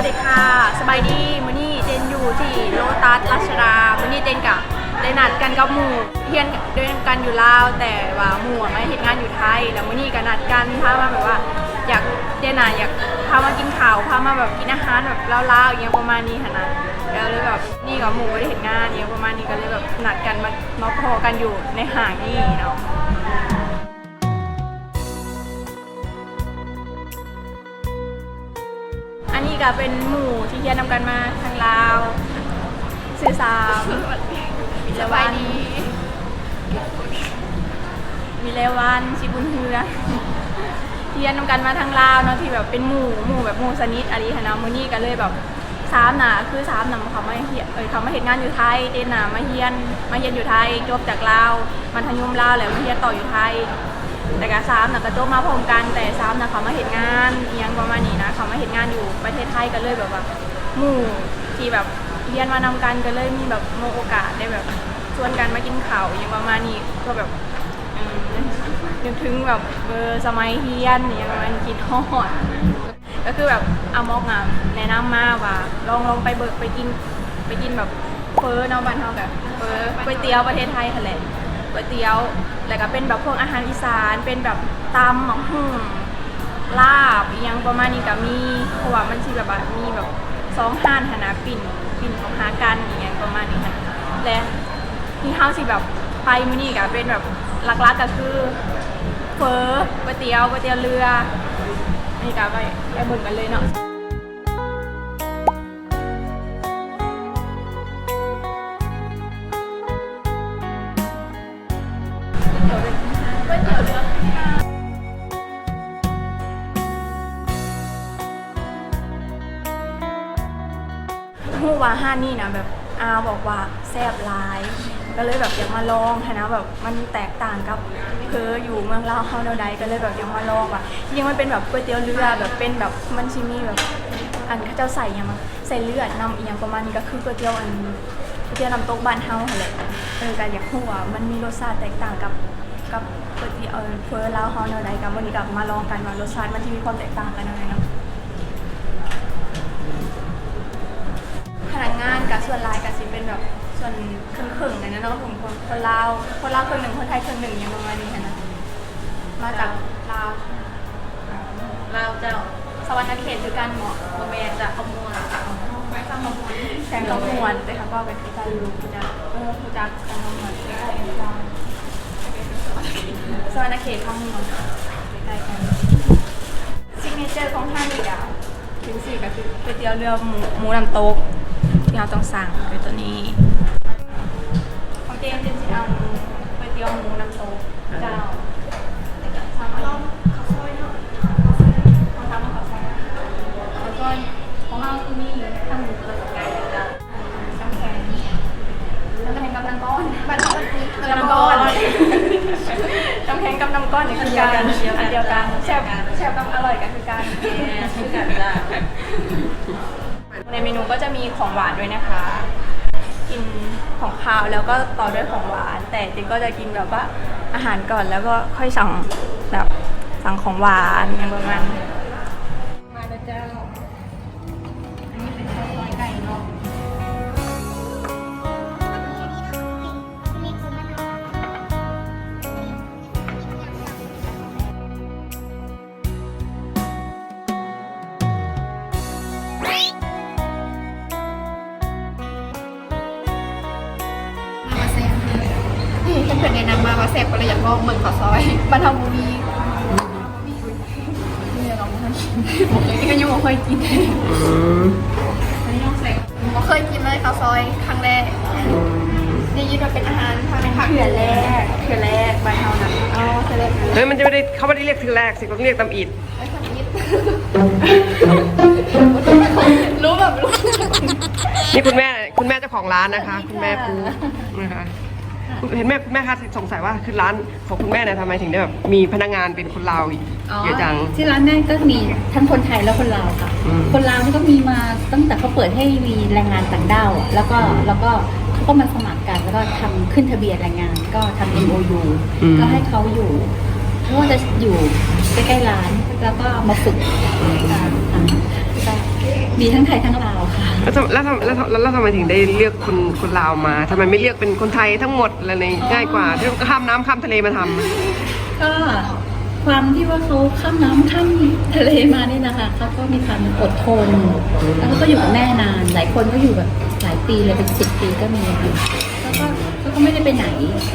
วัสดีค่ะ สบายดีมื้อนี้เจนอยู่ที่โลตัสรัชดามื้อนี้เจนกับได้นัดกันกับหมู่เฮียนเดินกันอยู่ลาว แต่ว่าหมู่อะมาเฮ็ดงานอยู่ไทย แล้วมื้อนี้ก็นัดกันพามาแบบว่า อยากเจนน่ะอยากพามากินข้าวพามาแบบกินอาหารแบบลาวๆอย่างเงี้ยประมาณนี้ค่ะนะแล้วเลยแบบนี่กับหมู่ก็ได้เห็นงานอย่างเงี้ยประมาณนี้ก็เลยแบบนัดกันมามาพอกันอยู่ในห้างนี่เนาะ อันนี้ก็เป็นหมู่ที่เฮียนนำกันมาทางลาวสื่อสามมีเลวันมีเลวันชิบุญเฮือที่เฮียนนำกันมาทางลาวเนาะที่แบบเป็นหมู่หมู่แบบหมู่สนิทอะไรค่ะเนาะมื้อนี้ก็เลยแบบสามน่ะคือสามน่ะเขามาเฮียนเอ้ยเขามาเฮ็ดงานอยู่ไทยเจนน่ะมาเฮียนมาเฮียนอยู่ไทยจบจากลาวมันทยุมลาวแล้วมาเฮียนต่ออยู่ไทย แต่ก็ซ้ำนะก็จบมาพร้อมกันแต่ซ้ำนะเขามาเห็นงานเอิหยังประมาณนี้นะเขามาเห็นงานอยู่ประเทศไทยก็เลยแบบว่าหมู่ที่แบบเรียนมานำกันก็เลยมีแบบโมโอกาสได้แบบชวนกันมากินข้าวอหยังประมาณนี้ก็แบบอืมนึกถึงแบบเออสมัยเฮียนอหยังประมาณนี้กินฮอด ก็คือแบบเอามอกอะแนะนำมาว่าลองลองไปเบิกไปกินไปกินแบบเฟอเนาะบ้านเฮากับเฟอก๋วยเตี๋ยวประเทศไทยค่ะแหละก๋วยเตี๋ยว แล้วก็เป็นแบบพวกอาหารอีสาน เป็นแบบตำหมกหุ่มลาบอหยังประมาณนี้ก็มีเพราะว่ามันสิแบบว่ามีแบบสองห้านหนนะปิ่นปิ่นของหากันอหยังประมาณนี้ค่ะและที่เฮาสิแบบไปมื้อนี้ก็เป็นแบบหลักๆก็คือเฟอก๋วยเตี๋ยวก๋วยเตี๋ยวเรือนี่ก็ไปไปเบิ่งกันเลยเนาะ ก๋วยเตี๋ยวเรือหูว่าห้านนี่นะแบบอาบอกว่าแซ่บหลาย ก็เลยแบบอยากมาลองค่ะนะแบบมันแตกต่างกับเพออยู่เมืองลาวเฮาเดาใดก็เลยแบบอยากมาลองว่ะจริงมันเป็นแบบก๋วยเตี๋ยวเรือแบบเป็นแบบมันชิมีแบบอันเขาเจ้าใส่ยังมาใส่เลือดนำอีหยังประมาณนี้ก็คือก๋วยเตี๋ยวอันก๋วยเตี๋ยวน้ำตกบ้านเฮาหั่นแหละเออก็อยากรู้ว่ามันมีรสชาติแตกต่างกับ กับก๋วยเตี๋ยวเออเฟอลาวเฮาแนวใดกันวันนี้ก็มาลองกันว่ารสชาติมันจะมีความแตกต่างกันยังไงเนาะพนักงานกับส่วนรายกับสิเป็นแบบส่วนครึ่งๆนะเนาะของคนคนลาวคนลาวครึ่งหนึ่งคนไทยครึ่งหนึ่งอย่างประมาณนี้ค่ะนะมาจากลาวลาวเจ้าสวรรณเขตคือการเหมาะโมเมนจะขโมยไปข้ามขบวนแข่งขบวนแต่ค่ะก็เป็นที่การรู้คุณจักเออคุณจักแข่งขบวนใกล้ๆกัน สวรรณเขตข้ามเมืองใกล้ๆกันซิกเนเจอร์ของท่านอีกอะถึงสี่ก็คือก๋วยเตี๋ยวเรือหมูหมูน้ำตกที่เราต้องสั่งคือตัวนี้ของเจมส์เจมส์สิเอาก๋วยเตี๋ยวหมูน้ำตกเจ้าสั่งเอาข้าวซอยเนาะของทำข้าวซอยแล้วก็ของเราคือมีทำหมูกระไก่จ้ะน้ำแข็งน้ำแข็งกับน้ำก้อนบ้านเตือน้ำก้อน น้ำแข็งกับน้ำก้อนเนี่ยคือกันอันเดียวกันแซ่บแซ่บกับอร่อยกันคือกันชื่อกันจ้าในเมนูก็จะมีของหวานด้วยนะคะ กินของคาวแล้วก็ต่อด้วยของหวาน แต่จริงก็จะกินแบบว่าอาหารก่อนแล้วก็ค่อยสั่งแบบสั่งของหวานอย่างประมาณ ซอยบ้านเฮาบ่มีนี่เราบ่เคยกินก็ยังบ่เคยกินอันนี้ต้องแซ่บบ่เคยกินเลยข้าวซอยครั้งแรกได้ยินว่าเป็นอาหารทางในภาคเขื่อนแรกเขื่อนแรกบ้านเฮานะอ๋อเขื่อนแรกเฮ้ยมันจะไม่ได้เขาไม่ได้เรียกทีแรกสิเขาต้องเรียกตำอิดไม่ทำนิดรู้แบบรู้นี่คุณแม่คุณแม่เจ้าของร้านนะคะ คุณแม่ปูนะคะ เห็นแม่คุณแม่คะสงสัยว่าคือร้านของคุณแม่เนี่ยทำไมถึงได้แบบมีพนักงานเป็นคนลาวอีกเยอะจัง ที่ร้านแม่ก็มีทั้งคนไทยและคนลาวค่ะ อืม คนลาวนี่ก็มีมาตั้งแต่เขาเปิดให้มีแรงงานต่างด้าวอะแล้วก็แล้วก็เขาก็มาสมัครกันแล้วก็ทำขึ้นทะเบียนแรงงานก็ทำ MOU ก็ให้เขาอยู่ไม่ว่าจะอยู่ใกล้ๆร้านแล้วก็มาฝึกอ่าอ่าก็ มีทั้งไทยทั้งลาวค่ะ แล้วทำแล้วทำแล้วทำแล้วทำไมถึงได้เลือกคนคนลาวมาทำไมไม่เลือกเป็นคนไทยทั้งหมดอะไรในง่ายกว่าที่ข้ามน้ำข้ามทะเลมาทำก็ความที่ว่าเขาข้ามน้ำข้ามทะเลมาเนี่ยนะคะเขาก็มีความอดทน แล้วเขาก็อยู่กับแม่นาน หลายคนก็อยู่แบบหลายปีเลยเป็นสิบปีก็มีค่ะแล้วก็เขาก็ไม่ได้ไปไหน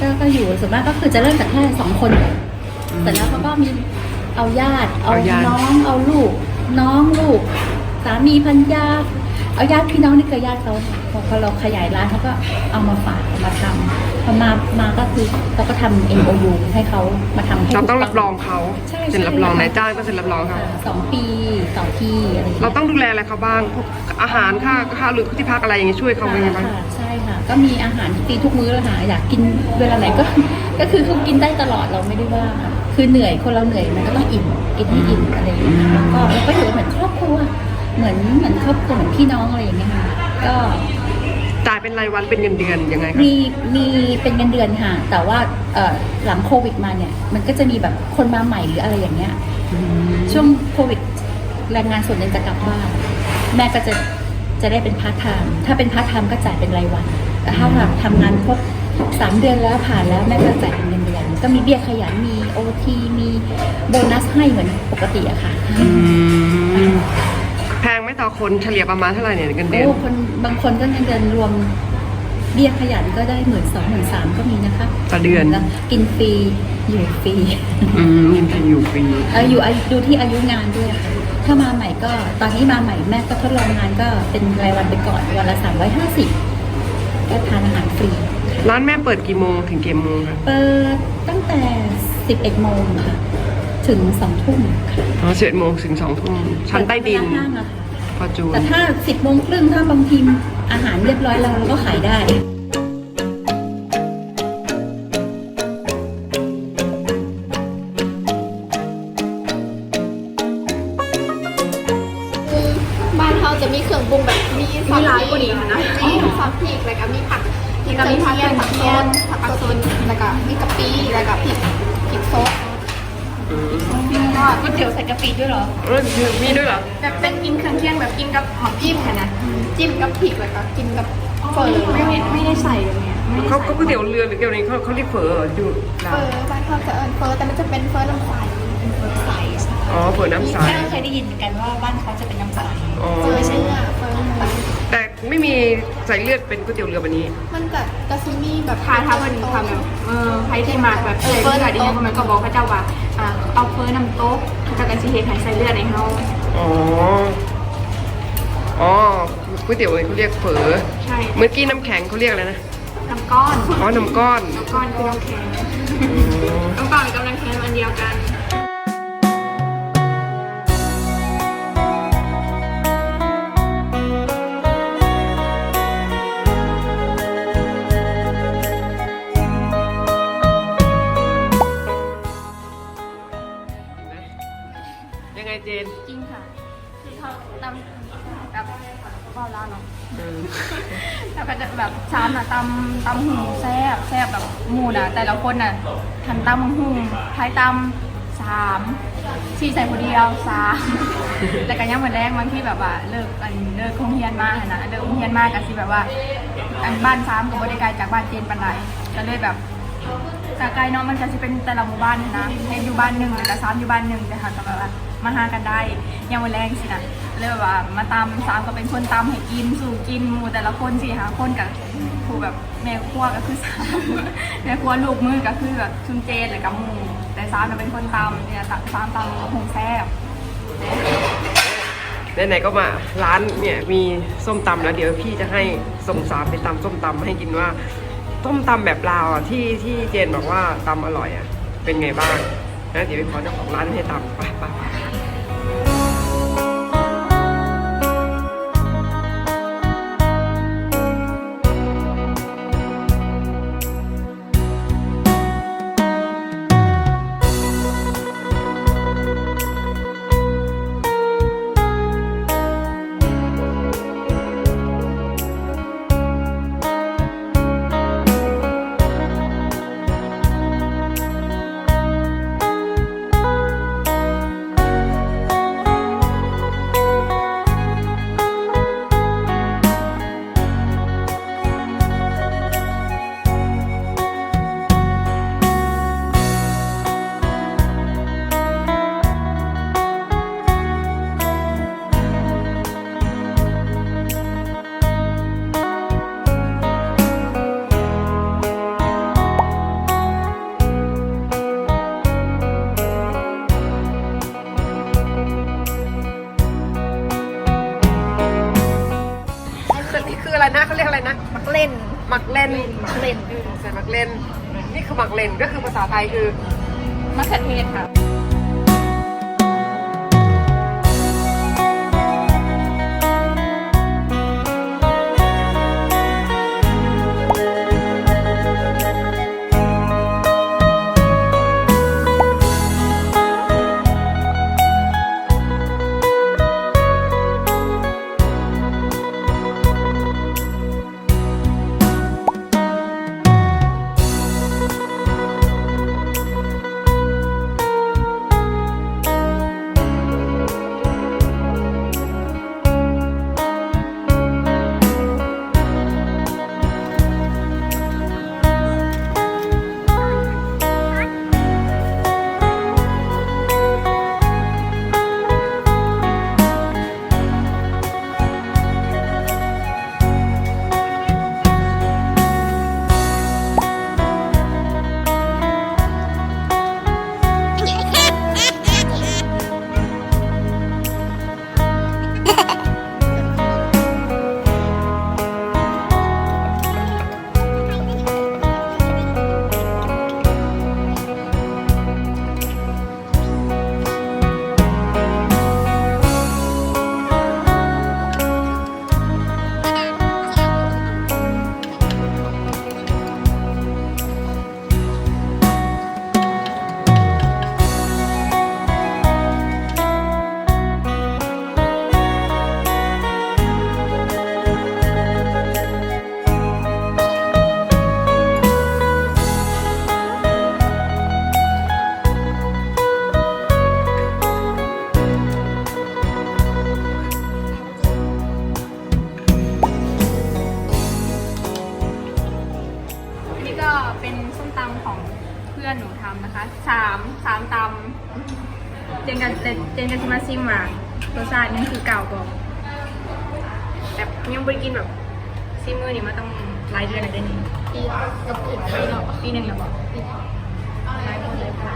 ก็ก็อยู่ส่วนมากก็คือจะเริ่มจากแค่สองคนก่อนแต่แล้วเขาก็มีเอาญาติ เอาเอาญาติน้องเอาลูก น้องลูก สามีพันยาเอาญาติพี่น้องนี่คือญาติเขาพอพอเราขยายร้านเขาก็เอามาฝากเอามาทำพอมามาก็คือเราก็ทำ MOU ให้เขามาทำให้เราต้องถูกรับรองเขาใช่เซ็นรับรองใช่นายจ้างก็เซ็นรับรองเขาอ่าสองปีต่อที่อะไรย่ยเราต้องดูแลอะไรเขาบ้างพวกอาหารค่าค่าหรือที่พักอะไรอย่างเงี้ยช่วยเขาไหมบ้างค่ะใช่ค่ะก็มีอาหารฟรีทุกมื้อเลยค่ะอยากกินเวลาไหนก็ ก็คือเขากินได้ตลอดเราไม่ได้ว่าค่ะคือเหนื่อยคนเราเหนื่อยมันก็ต้องอิ่มกินให้อิ่มอะไรอย่างเงี้ยแล้วก็เราก็อยู่เหมือนครอบครัว เหมือนเหมือนครอบครัวเหมือนพี่น้องอะไรอย่างเงี้ยค่ะก็จ่ายเป็นรายวันเป็นเงินเดือนยังไงคะมีมีเป็นเงินเดือนค่ะ แต่ว่าเอ่อหลังโควิดมาเนี่ย มันก็จะมีแบบคนมาใหม่หรืออะไรอย่างเงี้ยช่วงโควิดแรงงานส่วนหนึ่งจะกลับบ้านแม่ก็จะจะได้เป็นพาร์ทไทม์ถ้าเป็นพาร์ทไทม์ก็จ่ายเป็นรายวัน แต่ถ้าแบบทำงานครบสามเดือนแล้วผ่านแล้วแม่ก็จ่ายเป็นเงินเดือนก็มีเบี้ยขยันมีโอทีมีโบนัสให้เหมือนปกติอะค่ะ อืมแพงไหมต่อคนเฉลี่ยประมาณเท่าไหร่เนี่ยเงินเดือน โอ้คนบางคนก็เงินเดือนรวมเบี้ยขยันก็ได้หมื่นสองหมื่นสามก็มีนะคะต่อเดือน แล้วกินฟรีอยู่ฟรีอืมเงินเดือนอยู่ฟรีเอ่ออยู่อายุดูที่อายุงานด้วยค่ะถ้ามาใหม่ก็ตอนนี้มาใหม่แม่ก็ทดลองงานก็เป็นรายวันไปก่อนวันละสามร้อยห้าสิบก็ทานอาหารฟรี ร้านแม่เปิดกี่โมงถึงกี่โมงคะเปิดตั้งแต่สิบเอ็ดโมงค่ะ ถึงสองทุ่มค่ะอ๋อสิบเอ็ดโมงถึงสองทุ่มชั้นใต้ดินเปิเวลาห้างอะค่ะพอจูนแต่ถ้าสิบโมงครึ่งถ้าบางทีอาหารเรียบร้อยแล้วเราก็ขายได้บ้านเขาจะมีเครื่องปรุงแบบมีมีหลายกว่านี้นะมีซอสพริกแล้วก็มีผักพริกกระเทียมผักเทียมผักกระสุนแล้วก็มีกะปิแล้วก็พริกพริกซด ก็ก๋วยเตี๋ยวใส่กะปิด้วยเหรอ เออมีด้วยเหรอ แบบเป็นกินเครื่องเคียงแบบกินกับหอมจิ้มค่ะนะ จิ้มกับพริกแล้วก็กินกับเฟอร์ไม่ไม่ไม่ได้ใส่แบบเนี้ยไม่ได้เขาใส่เขาก๋วยเตี๋ยวเรือหรือเตี๋ยวนี้เขาเขาเรียกเฝออยู่เฟลาอวร์บ้านเขาจะเอิญเฟอร์แต่มันจะเป็นเฟอร์น้ำใสเป็นเฟอร์ใสอ๋อเฝอน้ำใสแม่เคยได้ยินเหมือนกันว่าบ้านเขาจะเป็นน้ำใสอ๋อ เฟอร์เชื่อเฟอร์น้ำใสแต่ ไม่มีใส่เลือดเป็นก๋วยเตี๋ยวเรือแบบนี้ มันจะกระซิมีแบบถ้าถ้าเป็นทำแบบเออใครที่มาแบบเออเฟิร์สอะดิฉันมันก็บอกพระเจ้าว่าอ่าเอาเฟิร์สน้ำโต๊ะเขาจะกันสิเฮ็ดให้ใส่เลือดในเฮาอ๋อ อ๋อก๋วยเตี๋ยวเขาเรียกเฝอใช่เมื่อกี้น้ำแข็งเขาเรียกอะไรนะน้ำก้อนอ๋อน้ำก้อนน้ำก้อนคือน้ำแข็งน้ำก้อนกับน้ำแข็งอันเดียวกัน แบบชามอะตำตำหูแซ่บแซ่บแบบหมูน่ะ แต่ละคนน่ะทันตำหูไทยตำสามชีใส่คนเดียวสามแต่กันยังเหมือนแรกบางที่แบบว่าเลิกอันเลิกคงเฮียนมากนะเลิกคงเฮียนมากกันสิแบบว่า อันบ้านสามกับบริการจากบ้านเจนปันไดก็เลยแบบ จาไกลเนาะมันจะเป็นแต่ละหมู่บ้านนะเฮ็ดอยู่บ้านหนึ่งแล้วก็ซ้ำอยู่บ้านหนึ่งแต่ค่ะก็แบบว่ามาหากันได้ยังวันแรกสินะเลยแบบว่ามาตำซ้ำก็เป็นคนตำให้กินสู่กินหมู่แต่ละคนสี่หาคนกับครูแบบแม่ครัวก็คือซ้ำแม่ครัวลูกมือก็คือแบบชุนเจนเลยกับหมู่แต่ซ้ำจะเป็นคนตำเนี่ยซ้ำตำกับหงแซ่บไหนๆก็มาร้านเนี่ยมีส้มตำแล้วเดี๋ยวพี่จะให้ส่งสามไปตำส้มตำให้กินว่า ส้มตำแบบลาวอะที่ที่เจนบอกว่าตำอร่อยอะเป็นไงบ้างนะเดี๋ยวไปขอเจ้าของร้านให้ตำปไปไป็นก็คือภาษาไทยคือมะเขือเทศค่ะ เจนกันชิมาซิมมารสชาตินี่คือเก่าก่อนแบบยังไม่ได้กินแบบซิมเมอร์นี่มาต้องหลายเดือนหลายเดือนนี่ปีกับปีปีเนาะปีหนึ่งแล้วบอกหลายคนเลยค่ะ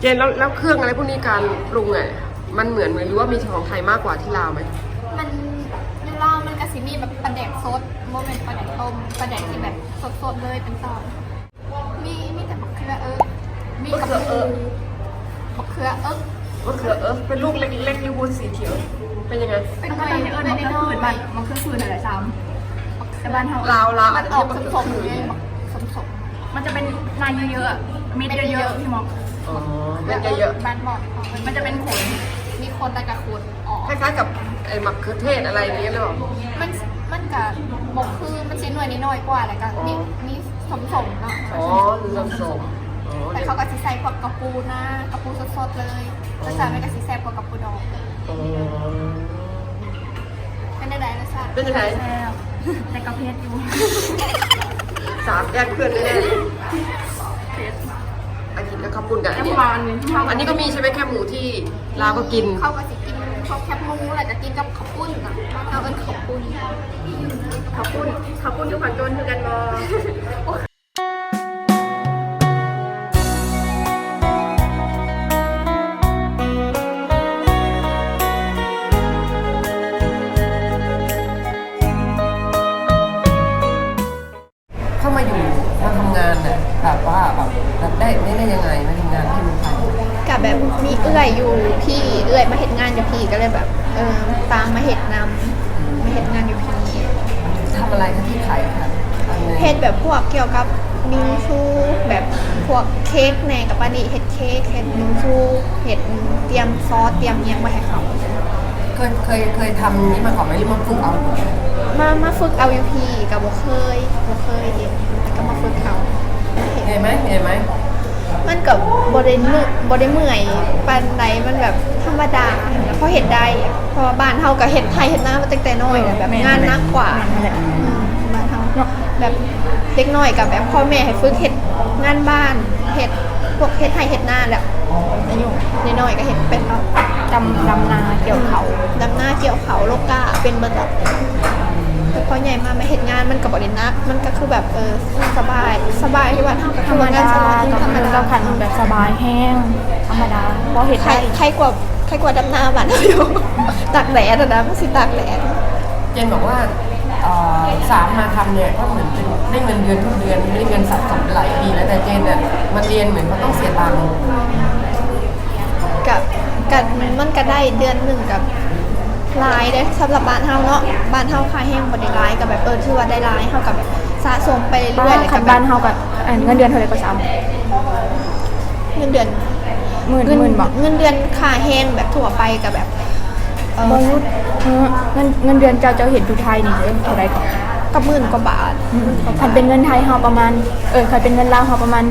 เจนแล้วแล้วเครื่องอะไรพวกนี้การปรุงอะมันเหมือนหรือว่ามีของไทยมากกว่าที่ลาวไหมมันยูเล่ามันกระสิมีแบบปลาแดกสดโมเมนต์ปลาแดกต้มปลาแดกที่แบบสดๆเลยเป็นตอนมี มีแต่บักเขือเอิ๊กมีกับเอิ๊กบักเขือเอิ๊กมะเขือเออเป็นลูกเล็กๆยูบูสีเขียว เป็นยังไงเป็นมันหก็น่วยเป็นเอิญหน่มัวนยก็น้อคืยนบ้านมันคือคืนอะไรซ้ำแต่บ้านเฮาลาวลาวมันออกสมๆเลยสมมันจะเป็นลายเยอะๆอะเม็ดเยอะๆพี่มอกอ๋อๆมันจะเยอะบ้านบอกมันจะเป็นขนมีคนตะกะขุดอ๋อคล้ายๆกับไอ้มะเขือเทศอะไรอย่างเงี้ยหรือเปล่ามันมันกับบกคือมันชิ้นหน่วยนิดหน่อยกว่าแหละก็มีมี สมสมๆเนาะอ๋อหรือผสมอ๋อแต่เขาก็สิใส่พวกกระปูนะกระปูสดๆเลยรสชาติมันก็สิแซ่บกว่ากระปูดองอ๋อ เป็นได้ไรรสชาติเป็นยังไงแซ่บแต่กระเพชรอยู่สามแยกเพื่อนแน่ๆเลยอันนี้ก็ข้าวปุ้นกับอันน้ำนี้หวานนี่ข้าวอันนี้ก็มีใช่ไหมแค่หมูที่ลาวก็กิน เขาก็สิกิน พวกแคบหมูแหละจะกินกับข้าวปุ้นนะเอาเป็นข้าวปุ้นข้าวปุ้นข้าวปุ้นอยู่ฝั่งโจนคือกันบอ ค้กแหนกับปานิเห็ดเค้กเห็ดมิงซูเห็ดเตรียมซอสเตรียมเอียงมาให้เขาเคยเคยเคยทำนี้มาก่อนไหมหรือมาฝึกเอามามาฝึกเอาอยู่พี่กับบ่เคยบ่เคยเห็นแต่ก็มาฝึกเขาเห็นเหนื่อยไหมเหนื่อยไหมมันกับบได้เมื่อยบได้เมื่อยปานใดมันแบบธรรมดาแล้วพอเห็ดได้อะเพราะว่าบ้านเฮากับเห็ดไทยเห็ดหน้ามาตั้งแต่น้อยอะแบบงานหนักกว่าอืมบ้านเฮาแบบเด็กน้อยกับแบบพ่อแม่ให้ฝึกเห็ดงานบ้าน เห็ดพวกเห็ดไทยเห็ดหน้าแหละอายุน้อยๆก็เห็ดเป็นแล้วดำดำนาเกี่ยวเขาดำหน้าเกี่ยวเขาโลกาเป็นเบิดแบบแต่พอใหญ่มามาเห็ดงานมันกับบรินักมันก็คือแบบเออสบายสบายที่ว่าเฮาก็ธรรมดาทำงนสบายก็ธรรมคือดาเราผันแบบสบายแห้งธรรมดาเพราะเห็ดใครได้ใครกว่าใครกว่าดำนาบ้านเราอยู่ตากแดดอะนะมันสิตากแดดเจนบอกว่า เอ่อสามมาทำเนี่ยก็เหมือนเป็นได้เงินเดือนทุกเดือนไม่ได้เงินสะสมหลายปีแล้วแต่เจนเนี่ยมันเรียนเหมือนเขาต้องเสียตังค์กับกับมันก็ได้เดือนหนึ่งกับรายเด้สำหรับบ้านเฮาเนาะบ้านเฮาค่าแห้งบ่ได้รายกับแบบเออถือว่าได้รายเฮากับแบบสะสมไปเรื่อยๆเลยคักับนแบบ้าบนเฮากับอันเงินเดือนเท่าไหร่ก็ซ้เงินเดือนำหมื่นเงินหมื่นบอกเงินเดือนค่าแห้งแบบทั่วไปกับแบบ เออบ่รู้เออเงินเงินเดือนเจ้าเจ้าเห็นอยู่ไทยนี่เด้อเท่าไหร่ก่อนกับหมื่นกว่าบาทคันเป็นเงินไทยเฮาประมาณ เออคันเป็นเงินลาวเฮาประมาณ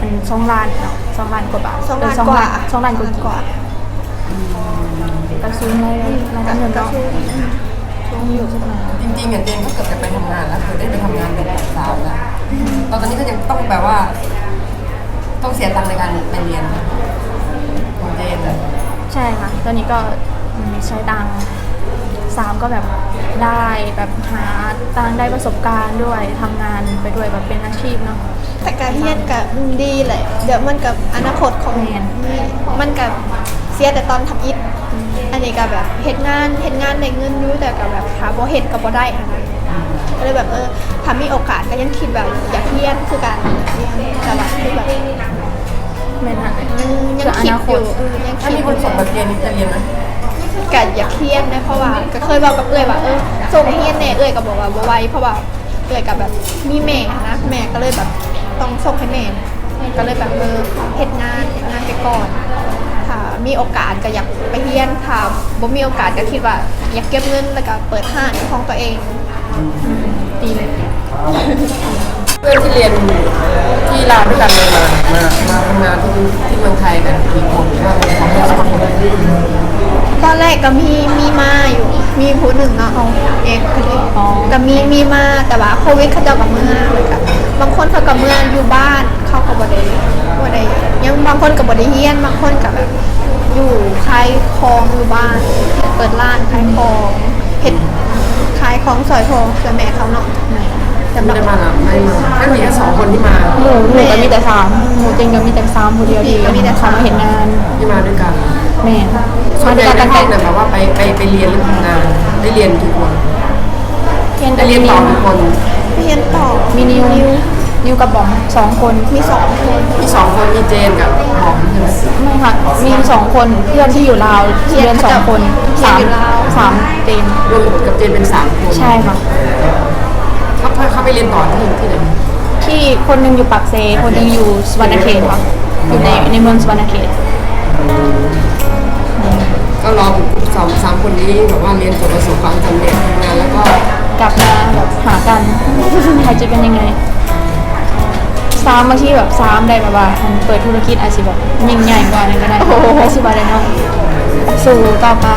อันสองล้านเนาะสองล้านกว่าบาทสองเล้านกว่า สองล้านกว่ากว่าก็ซื้อเลยร้านเงินก็เนาะคือช่วงอยู่สักหน่อยจริงๆอะเจนก็เกือบจะไปทำงานแล้วเคยได้ไปทำงานเป็นแบบสาวแล้วตอนนี้ก็ยังต้องแบบว่า ต้องเสียตังค์ในการไปเรียนของเจนอะ ใช่ค่ะ ตอนนี้ก็อืม ใช้ตังค์สามก็แบบได้แบบหาตังค์ได้ประสบการณ์ด้วยทำงานไปด้วยแบบเป็นอาชีพเนาะแต่การเรียนกับดีแหละเดี๋ยวมันกับอนาคตของแม่นนี่มันกับเสียแต่ตอนทำอิฐอันนี้ก็แบบเฮ็ดงานเฮ็ดงานได้เงินอยู่แต่ก็แบบหาบ่เฮ็ดก็บ่ได้อะนะก็เลยแบบเออถ้ามีโอกาสก็ยังคิดแบบอยากเรียนคือการเรียนแต่ว่าคือแบบแม่นค่ะยังยังคิดอยู่เออยังถ้าคิดมีอคนยู่ส่งมาเรียนนี่จะเรียนไหม ก็อยากเรียนนะเพราะว่าก็เคยบอกกับเอ้ยว่าเออส่งเรียนแน่เอ้ยก็บอกว่าบ่ไหวเพราะว่าเอ้ยกับแบบมีแม่นะแม่ก็เลยแบบต้องส่งให้แม่ก็เลยแบบเออเฮ็ดงานเฮ็ดงานไปก่อนถ้ามีโอกาสก็อยากไปเรียนถ้าบ่มีโอกาสก็คิดว่าอยากเก็บเงินแล้วก็เปิดห้างของตัวเองดีเลยเพื่อนที่เรียนที่ลาวด้วยกันเลยมามามาทำงานที่ที่เมืองไทยกันกี่คนว่างเราสองคน ตอนแรกก็มีมีมาอยู่มีผู้หนึ่งเนาะเอาเอกคือก็มีมีมาแต่ว่าโควิดเขาเจ้ากับเมืองเลยกับบางคนเขากับเมืองอยู่บ้านเขาก็บ่ได้บ่ได้ยังบางคนก็บ่ได้เฮียนบางคนก็แบบอยู่ขายของอยู่บ้านเปิดร้านขายของเฮ็ดขายของสอยทองสวยแม่เขาเนาะแต่ไม่ได้มาหรอไม่มาแค่มีแค่สองคนที่มาหมูหมูก็มีแต่สามหมูจริงก็มีแต่สามคนเดียวดีก็มีแต่สาม มาเห็นงานที่มาด้วยกัน แม่ค่ะส่วมานใหด้วญ่ยกันในตั้งห้แต่องเนี่ยแบบว่าไปไปไปเรียนหรือทำงานได้เรียนกี่คนเรียนได้เรียนต่อกี่คนเรียนต่อมีนิวนิวกับบอมสองคนมีสองคนมีสองคนมีเจนกับหอมใช่ไหมไม่ค่ะมีสองคนเพื่อนที่อยู่ลาวเรียนสองคนสามสามเต็มรวมกับเจนเป็นสามคนใช่ค่ะเขาเขาไปเรียนต่อที่ที่ไหนที่คนหนึงอยู่ปากเซคนหนึงอยู่สวรรณเขตค่ะอยู่ในในเมืองสวรรณเขต ก็รอสองสามคนนี้แบบว่าเรียนจบประสบความสำเร็จทำงานแล้วก็กลับมาแบบหากันใครจะเป็นยังไงซ้ำบางที่แบบซ้ำได้แบบว่ามันเปิดธุรกิจอาชีพแบบยิ่งใหญ่กว่านั้นก็ได้อาชีพอะไรเนาะสู่ต่อไป